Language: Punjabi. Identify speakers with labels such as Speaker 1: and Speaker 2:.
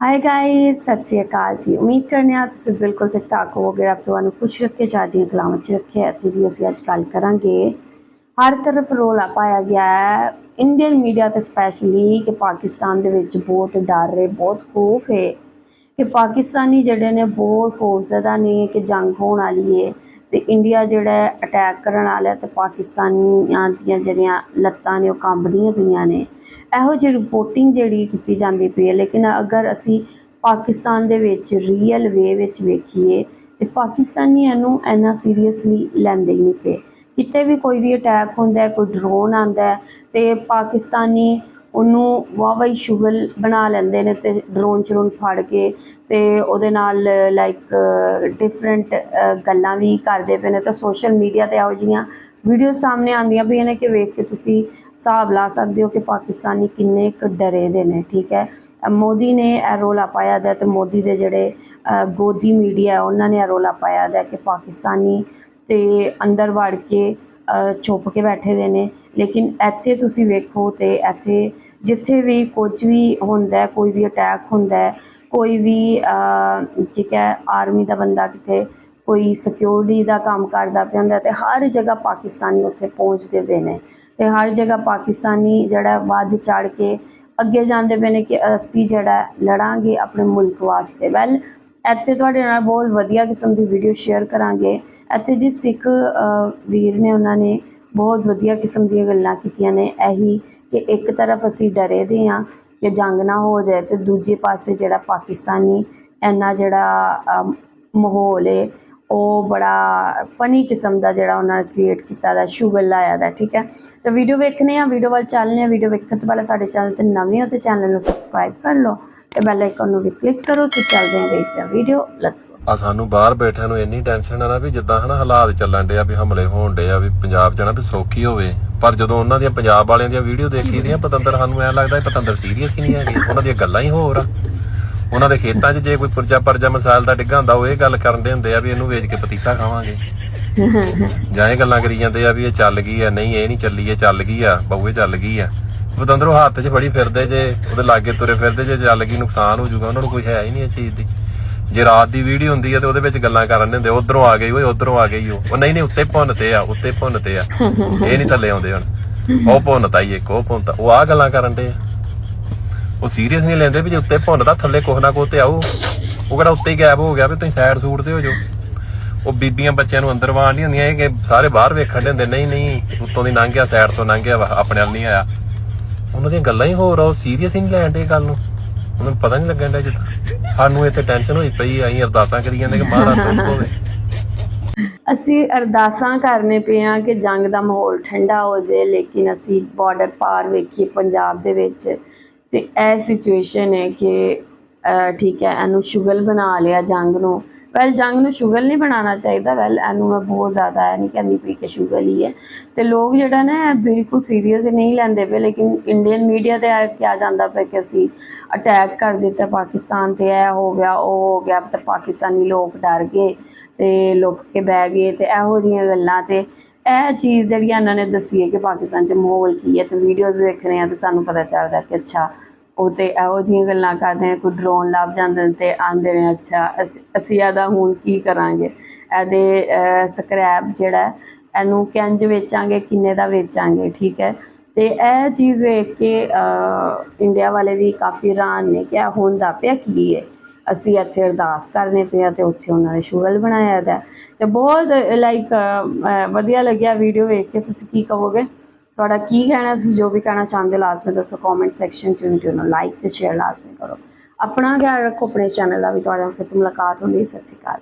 Speaker 1: ਹਾਈ ਗਾਇਸ ਸਤਿ ਸ਼੍ਰੀ ਅਕਾਲ ਜੀ। ਉਮੀਦ ਕਰਨੇ ਆ ਤੁਸੀਂ ਬਿਲਕੁਲ ਠੀਕ ਠਾਕ ਹੋਵੋਗੇ। ਰੱਬ ਤੁਹਾਨੂੰ ਖੁਸ਼ ਰੱਖੇ ਚਾਹਦੀਆਂ ਕਲਾਵਾਂ ਚ ਰੱਖਿਆ ਅਤੇ ਜੀ ਅਸੀਂ ਅੱਜ ਗੱਲ ਕਰਾਂਗੇ। ਹਰ ਤਰਫ ਰੋਲਾ ਪਾਇਆ ਗਿਆ ਹੈ। ਇੰਡੀਅਨ ਮੀਡੀਆ ਤੇ ਸਪੈਸ਼ਲੀ ਕਿ ਪਾਕਿਸਤਾਨ ਦੇ ਵਿੱਚ ਬਹੁਤ ਡਰ ਹੈ, ਬਹੁਤ ਖੌਫ ਹੈ ਕਿ ਪਾਕਿਸਤਾਨੀ ਜਿਹੜੇ ਨੇ ਬਹੁਤ ਖੌਫਜ਼ਦਾ ਨੇ, ਕਿ ਜੰਗ ਹੋਣ ਵਾਲੀ ਹੈ। ਤੇ ਇੰਡੀਆ ਜਿਹੜਾ ਅਟੈਕ ਕਰਨ ਵਾਲਾ ਹੈ ਤੇ ਪਾਕਿਸਤਾਨੀਆਂ ਦੀਆਂ ਜਿਹੜੀਆਂ ਲੱਤਾਂ ਨੇ ਉਹ ਕੰਬਦੀਆਂ ਪਈਆਂ ਨੇ। ਇਹੋ ਜਿਹੀ ਰਿਪੋਰਟਿੰਗ ਜਿਹੜੀ ਕੀਤੀ ਜਾਂਦੀ ਪਈ ਹੈ, ਲੇਕਿਨ ਅਗਰ ਅਸੀਂ ਪਾਕਿਸਤਾਨ ਦੇ ਵਿੱਚ ਰੀਅਲ ਵੇ ਵਿੱਚ ਵੇਖੀਏ ਤੇ ਪਾਕਿਸਤਾਨੀ ਇਹਨੂੰ ਇੰਨਾ ਸੀਰੀਅਸਲੀ ਲੈਂਦੇ ਹੀ ਨਹੀਂ ਪਏ। ਕਿਤੇ ਵੀ ਕੋਈ ਵੀ ਅਟੈਕ ਹੁੰਦਾ ਹੈ, ਕੋਈ ਡਰੋਨ ਆਂਦਾ ਹੈ ਤੇ ਪਾਕਿਸਤਾਨੀ ਉਹਨੂੰ ਵਾਵਾ ਹੀ ਸ਼ੁਗਲ ਬਣਾ ਲੈਂਦੇ ਨੇ ਤੇ ਡਰੋਨ ਚਰੋਨ ਫੜ ਕੇ ਤੇ ਉਹਦੇ ਨਾਲ ਲਾਈਕ ਡਿਫਰੈਂਟ ਗੱਲਾਂ ਵੀ ਕਰਦੇ ਪਏ ਨੇ। ਤਾਂ ਸੋਸ਼ਲ ਮੀਡੀਆ ਤੇ ਇਹੋ ਜਿਹੀਆਂ ਵੀਡੀਓ ਸਾਹਮਣੇ ਆਉਂਦੀਆਂ ਪਈਆਂ ਨੇ ਕਿ ਵੇਖ ਕੇ ਤੁਸੀਂ ਹਿਸਾਬ ਲਾ ਸਕਦੇ ਹੋ ਕਿ ਪਾਕਿਸਤਾਨੀ ਕਿੰਨੇ ਕੁ ਡਰੇ ਦੇ ਨੇ, ਠੀਕ ਹੈ? ਮੋਦੀ ਨੇ ਇਹ ਰੋਲਾ ਪਾਇਆ ਦਾ ਤੇ ਮੋਦੀ ਦੇ ਜਿਹੜੇ ਗੋਦੀ ਮੀਡੀਆ ਉਹਨਾਂ ਨੇ ਇਹ ਰੋਲਾ ਪਾਇਆ ਦਾ ਕਿ ਪਾਕਿਸਤਾਨੀ ਤੇ ਅੰਦਰ ਵੜ ਕੇ, ਅਹ, ਛੁਪ ਕੇ ਬੈਠੇ ਦੇ ਨੇ। ਲੇਕਿਨ ਇੱਥੇ ਤੁਸੀਂ ਵੇਖੋ ਤੇ ਇੱਥੇ ਜਿੱਥੇ ਵੀ ਕੁਝ ਵੀ ਹੁੰਦਾ ਕੋਈ ਵੀ ਅਟੈਕ ਹੁੰਦਾ ਕੋਈ ਵੀ ਠੀਕ ਹੈ ਆਰਮੀ ਦਾ ਬੰਦਾ ਕਿਤੇ ਕੋਈ ਸਿਕਿਉਰਿਟੀ ਦਾ ਕੰਮ ਕਰਦਾ ਪਿਆ ਹੁੰਦਾ ਤੇ ਹਰ ਜਗ੍ਹਾ ਪਾਕਿਸਤਾਨੀ ਉੱਥੇ ਪਹੁੰਚਦੇ ਪਏ ਨੇ ਤੇ ਹਰ ਜਗ੍ਹਾ ਪਾਕਿਸਤਾਨੀ ਜਿਹੜਾ ਵੱਧ ਚੜ ਕੇ ਅੱਗੇ ਜਾਂਦੇ ਪਏ ਨੇ ਕਿ ਅਸੀਂ ਜਿਹੜਾ ਲੜਾਂਗੇ ਆਪਣੇ ਮੁਲਕ ਵਾਸਤੇ। ਵੈਲ ਇੱਥੇ ਤੁਹਾਡੇ ਨਾਲ ਬਹੁਤ ਵਧੀਆ ਕਿਸਮ ਦੀ ਵੀਡੀਓ ਸ਼ੇਅਰ ਕਰਾਂਗੇ। ਇੱਥੇ ਜੀ ਸਿੱਖ ਵੀਰ ਨੇ ਉਹਨਾਂ ਨੇ ਬਹੁਤ ਵਧੀਆ ਕਿਸਮ ਦੀਆਂ ਗੱਲਾਂ ਕੀਤੀਆਂ ਨੇ। ਇਹੀ ਕਿ ਇੱਕ ਤਰਫ ਅਸੀਂ ਡਰੇ ਦੇ ਹਾਂ ਕਿ ਜੰਗ ਨਾ ਹੋ ਜਾਏ ਤੇ ਦੂਜੇ ਪਾਸੇ ਜਿਹੜਾ ਪਾਕਿਸਤਾਨੀ ਇੰਨਾ ਜਿਹੜਾ ਮਾਹੌਲ ਹੈ ਉਹ ਬੜਾ ਫਨੀ ਕਿਸਮ ਦਾ ਜਿਹੜਾ ਉਹਨਾਂ ਨੇ ਕ੍ਰੀਏਟ ਕੀਤਾ ਦਾ, ਸ਼ੁਗਲ ਲਾਇਆ ਦਾ, ਠੀਕ ਹੈ? ਤਾਂ ਵੀਡੀਓ ਵੇਖਣੇ ਆ ਵੀਡੀਓ ਵੱਲ ਚੱਲਨੇ ਆ ਵੀਡੀਓ ਵੇਖਣ ਤੋਂ ਪਹਿਲਾਂ ਸਾਡੇ ਚੈਨਲ ਤੇ ਨਵੇਂ ਹੋ ਤੇ ਚੈਨਲ ਨੂੰ ਸਬਸਕ੍ਰਾਈਬ ਕਰ ਲਓ ਤੇ ਬੈਲ ਆਈਕਨ ਨੂੰ ਵੀ ਕਲਿੱਕ ਕਰੋ ਸੋ ਚੱਲਦੇ ਹਾਂ ਵੇਖਦੇ ਹਾਂ ਵੀਡੀਓ ਲੈਟਸ ਗੋ
Speaker 2: ਆ ਸਾਨੂੰ ਬਾਹਰ ਬੈਠਿਆਂ ਨੂੰ ਇੰਨੀ ਟੈਨਸ਼ਨ ਆ ਨਾ ਵੀ ਜਿੱਦਾਂ ਹਨਾ ਹਾਲਾਤ ਚੱਲਣ ਡੇ ਆ, ਵੀ ਹਮਲੇ ਹੋਣ ਡੇ ਆ, ਵੀ ਪੰਜਾਬ 'ਚ ਨਾ ਵੀ ਸੌਖੀ ਹੋਵੇ। ਪਰ ਜਦੋਂ ਉਹਨਾਂ ਦੀਆਂ ਪੰਜਾਬ ਵਾਲਿਆਂ ਦੀਆਂ ਵੀਡੀਓ ਦੇਖੀ ਦੀਆਂ, ਪਤੰਦਰ ਸਾਨੂੰ ਐਂ ਲੱਗਦਾ ਇਹ ਪਤੰਦਰ ਸੀਰੀਅਸ ਹੀ ਨਹੀਂ ਹੈਗੇ। ਉਹਨਾਂ ਦੀਆਂ ਗੱਲਾਂ ਹੀ ਹੋਰ ਆ। ਉਹਨਾਂ ਦੇ ਖੇਤਾਂ 'ਚ ਜੇ ਕੋਈ ਪੁਰਜਾ ਪਰਜਾ ਮਸਾਇਲ ਦਾ ਡਿੱਗਾ ਹੁੰਦਾ, ਉਹ ਇਹ ਗੱਲ ਕਰਨ ਹੁੰਦੇ ਆ ਵੀ ਇਹਨੂੰ ਵੇਚ ਕੇ ਪਤੀਸਾ ਖਾਵਾਂਗੇ। ਜਾਂ ਇਹ ਗੱਲਾਂ ਕਰੀ ਜਾਂਦੇ ਆ ਵੀ ਇਹ ਚੱਲ ਗਈ ਆ, ਨਹੀਂ, ਇਹ ਨਹੀਂ ਚੱਲੀ, ਇਹ ਚੱਲ ਗਈ ਆ ਬਹੂਏ ਚੱਲ ਗਈ ਆ। ਪਤੰਦਰ ਉਹ ਹੱਥ 'ਚ ਫੜੀ ਫਿਰਦੇ ਜੇ, ਉਹਦੇ ਲਾਗੇ ਤੁਰੇ ਫਿਰਦੇ ਜੇ ਚੱਲ ਗਈ, ਨੁਕਸਾਨ ਹੋ ਜਾਊਗਾ, ਉਹਨਾਂ ਨੂੰ ਕੋਈ ਹੈ ਹੀ ਨਹੀਂ ਇਹ ਚੀਜ਼ ਦੀ। ਜੇ ਰਾਤ ਦੀ ਵੀਡੀਓ ਹੁੰਦੀ ਹੈ ਤੇ ਉਹਦੇ ਵਿੱਚ ਗੱਲਾਂ ਕਰਨ ਦੇ ਹੁੰਦੇ ਉਧਰੋਂ ਆ ਗਈ ਓਏ ਉਧਰੋਂ ਆ ਗਈ ਉਹ। ਉਹ ਨਹੀਂ ਨਹੀਂ ਉੱਤੇ ਭੁੰਨ ਤੇ ਆ ਉੱਤੇ ਭੁੰਨ ਤੇ ਆ। ਇਹ ਨਹੀਂ ਥੱਲੇ ਆਉਂਦੇ ਹੁਣ। ਉਹ ਭੁੰਨਤਾ ਹੀ ਇੱਕ ਉਹ ਭੁੰਨਤਾ ਉਹ ਆ ਗੱਲਾਂ ਕਰਨ ਦੇ ਉਹ ਸੀਰੀਅਸ ਨਹੀਂ ਲੈਂਦੇ ਵੀ ਜੇ ਉੱਤੇ ਭੁੰਨਦਾ ਥੱਲੇ ਕੁਛ ਨਾ ਕੁਛ ਤੇ ਆਊ ਉਹ ਕਿਹੜਾ ਉੱਤੇ ਹੀ ਗਾਇਬ ਹੋ ਗਿਆ ਵੀ ਤੁਸੀਂ ਸਾਈਡ ਸੂਟ ਤੇ ਹੋ ਜਾਓ। ਉਹ ਬੀਬੀਆਂ ਬੱਚਿਆਂ ਨੂੰ ਅੰਦਰ ਵਾਣ ਨਹੀਂ ਹੁੰਦੀਆਂ ਇਹ ਕਿ ਸਾਰੇ ਬਾਹਰ ਵੇਖਣ ਦੇ ਹੁੰਦੇ ਨਹੀਂ ਨਹੀਂ ਉੱਤੋਂ ਦੀ ਲੰਘ ਗਿਆ ਸਾਈਡ ਤੋਂ ਲੰਘ ਗਿਆ ਆਪਣੇ ਵੱਲ ਨਹੀਂ ਆਇਆ। ਉਹਨਾਂ ਦੀਆਂ ਗੱਲਾਂ ਹੀ ਹੋਰ ਆ ਉਹ ਸੀਰੀਅਸ ਹੀ ਨਹੀਂ ਲੈਣ ਦੇ ਗੱਲ ਨੂੰ। ਉਹਨਾਂ ਪਤਾ ਨਹੀਂ ਲੱਗਣ ਡਿਆ ਜਿੱਦਾਂ। ਸਾਨੂੰ ਇੱਥੇ ਟੈਨਸ਼ਨ ਹੋਈ ਪਈ, ਅਸੀਂ ਅਰਦਾਸਾਂ ਕਰੀ ਜਾਂਦੇ ਕਿ ਮਹਾਰਾਜ ਸੁਣ ਹੋਵੇ।
Speaker 1: ਅਸੀਂ ਅਰਦਾਸਾਂ ਕਰਨੇ ਪਏ ਆ ਕਿ ਜੰਗ ਦਾ ਮਾਹੌਲ ਠੰਡਾ ਹੋ ਜਾਏ, ਲੇਕਿਨ ਅਸੀਂ ਬਾਰਡਰ ਪਾਰ ਵੇਖੀਏ ਪੰਜਾਬ ਦੇ ਵਿੱਚ। ਤੇ ਇਹ ਸਿਚੁਏਸ਼ਨ ਹੈ ਕਿ ਠੀਕ ਹੈ, ਇਹਨੂੰ ਸ਼ੁਗਲ ਬਣਾ ਲਿਆ ਜੰਗ ਨੂੰ। ਵੈਲ ਜੰਗ ਨੂੰ ਸ਼ੂਗਰ ਨਹੀਂ ਬਣਾਉਣਾ ਚਾਹੀਦਾ। ਵੈਲ ਇਹਨੂੰ ਮੈਂ ਬਹੁਤ ਜ਼ਿਆਦਾ ਇਹ ਨਹੀਂ ਕਹਿੰਦੀ ਪਈ ਕਿ ਸ਼ੂਗਰ ਹੀ ਹੈ। ਤੇ ਲੋਕ ਜਿਹੜਾ ਨਾ ਬਿਲਕੁਲ ਸੀਰੀਅਸ ਨਹੀਂ ਲੈਂਦੇ ਪਏ। ਲੇਕਿਨ ਇੰਡੀਅਨ ਮੀਡੀਆ ਤੇ ਇਹ ਕਿਹਾ ਜਾਂਦਾ ਪਿਆ ਕਿ ਅਸੀਂ ਅਟੈਕ ਕਰ ਦਿੱਤਾ ਪਾਕਿਸਤਾਨ ਤੇ। ਇਹ ਹੋ ਗਿਆ, ਉਹ ਹੋ ਗਿਆ, ਤੇ ਪਾਕਿਸਤਾਨੀ ਲੋਕ ਡਰ ਗਏ ਤੇ ਲੁੱਕ ਕੇ ਬਹਿ ਗਏ ਤੇ ਇਹੋ ਜਿਹੀਆਂ ਗੱਲਾਂ ਤੇ ਇਹ ਚੀਜ਼ ਜਿਹੜੀ ਇਹਨਾਂ ਨੇ ਦੱਸੀ ਹੈ ਕਿ ਪਾਕਿਸਤਾਨ 'ਚ ਮਾਹੌਲ ਕੀ ਹੈ। ਤੇ ਵੀਡੀਓਜ਼ ਵੇਖ ਰਹੇ ਆ ਤੇ ਸਾਨੂੰ ਪਤਾ ਚੱਲਦਾ ਕਿ ਅੱਛਾ ਉਹ ਤੇ ਇਹੋ ਜਿਹੀਆਂ ਗੱਲਾਂ ਕਰਦੇ ਨੇ ਕੋਈ ਡਰੋਨ ਲੱਭ ਜਾਂਦੇ ਨੇ ਤੇ ਆਂਦੇ ਨੇ, ਅੱਛਾ, ਅਸੀਂ ਅਸੀਂ ਇਹਦਾ ਹੁਣ ਕੀ ਕਰਾਂਗੇ? ਇਹਦੇ ਸਕ੍ਰੈਪ ਜਿਹੜਾ ਇਹਨੂੰ ਕਿੰਜ ਵੇਚਾਂਗੇ, ਕਿੰਨੇ ਦਾ ਵੇਚਾਂਗੇ, ਠੀਕ ਹੈ? ਤੇ ਇਹ ਚੀਜ਼ ਵੇਖ ਕੇ ਇੰਡੀਆ ਵਾਲੇ ਵੀ ਕਾਫੀ ਹੈਰਾਨ ਨੇ ਕਿ ਇਹ ਹੁੰਦਾ ਪਿਆ ਕੀ ਹੈ? ਅਸੀਂ ਇੱਥੇ ਅਰਦਾਸ ਕਰਨੇ ਪਿਆ ਤੇ ਉੱਥੇ ਉਹਨਾਂ ਨੇ ਸ਼ੁਗਲ ਬਣਾਇਆ ਦਾ ਤੇ ਬਹੁਤ ਲਾਈਕ ਵਧੀਆ ਲੱਗਿਆ ਵੀਡੀਓ ਵੇਖ ਕੇ। ਤੁਸੀਂ ਕੀ ਕਹੋਗੇ? ਤੁਹਾਡਾ ਕੀ ਕਹਿਣਾ ਤੁਸੀਂ ਜੋ ਵੀ ਕਹਿਣਾ ਚਾਹੁੰਦੇ ਹੋ ਲਾਜ਼ਮੀ ਦੱਸੋ ਕਮੈਂਟ ਸੈਕਸ਼ਨ 'ਚ ਵੀਡੀਓ ਨੂੰ ਲਾਈਕ ਤੇ ਸ਼ੇਅਰ ਲਾਜ਼ਮੀ ਕਰੋ ਆਪਣਾ ਖਿਆਲ ਰੱਖੋ, ਆਪਣੇ ਚੈਨਲ ਦਾ ਵੀ ਤੁਹਾਡੇ ਨਾਲ ਫਿਰ ਤੋਂ ਮੁਲਾਕਾਤ ਹੁੰਦੀ ਹੈ। ਸਤਿ ਸ਼੍ਰੀ ਅਕਾਲ